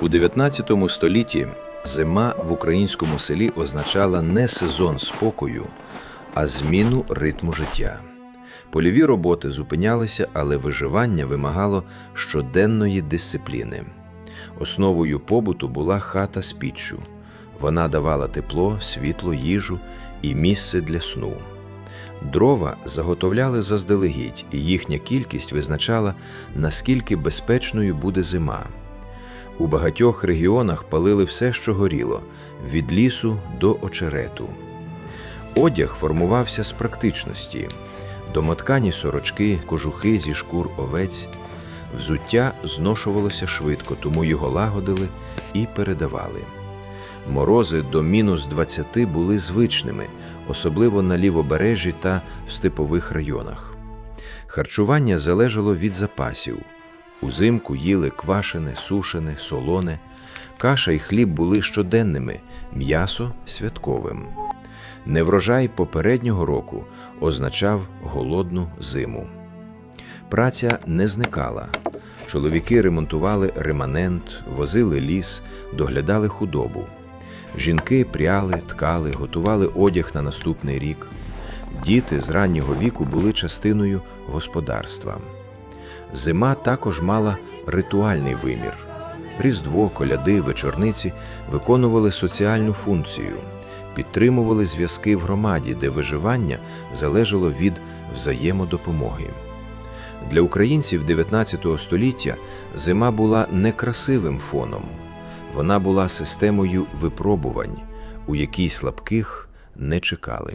У 19 столітті зима в українському селі означала не сезон спокою, а зміну ритму життя. Польові роботи зупинялися, але виживання вимагало щоденної дисципліни. Основою побуту була хата з піччю. Вона давала тепло, світло, їжу і місце для сну. Дрова заготовляли заздалегідь, і їхня кількість визначала, наскільки безпечною буде зима. У багатьох регіонах палили все, що горіло, від лісу до очерету. Одяг формувався з практичності: домоткані сорочки, кожухи зі шкур овець. Взуття зношувалося швидко, тому його лагодили і передавали. Морози до мінус 20 були звичними, особливо на лівобережжі та в степових районах. Харчування залежало від запасів. Узимку їли квашене, сушене, солоне, каша і хліб були щоденними, м'ясо святковим. Неврожай попереднього року означав голодну зиму. Праця не зникала. Чоловіки ремонтували реманент, возили ліс, доглядали худобу. Жінки пряли, ткали, готували одяг на наступний рік. Діти з раннього віку були частиною господарства. Зима також мала ритуальний вимір. Різдво, коляди, вечорниці виконували соціальну функцію, підтримували зв'язки в громаді, де виживання залежало від взаємодопомоги. Для українців 19 століття зима була не красивим фоном, вона була системою випробувань, у якій слабких не чекали.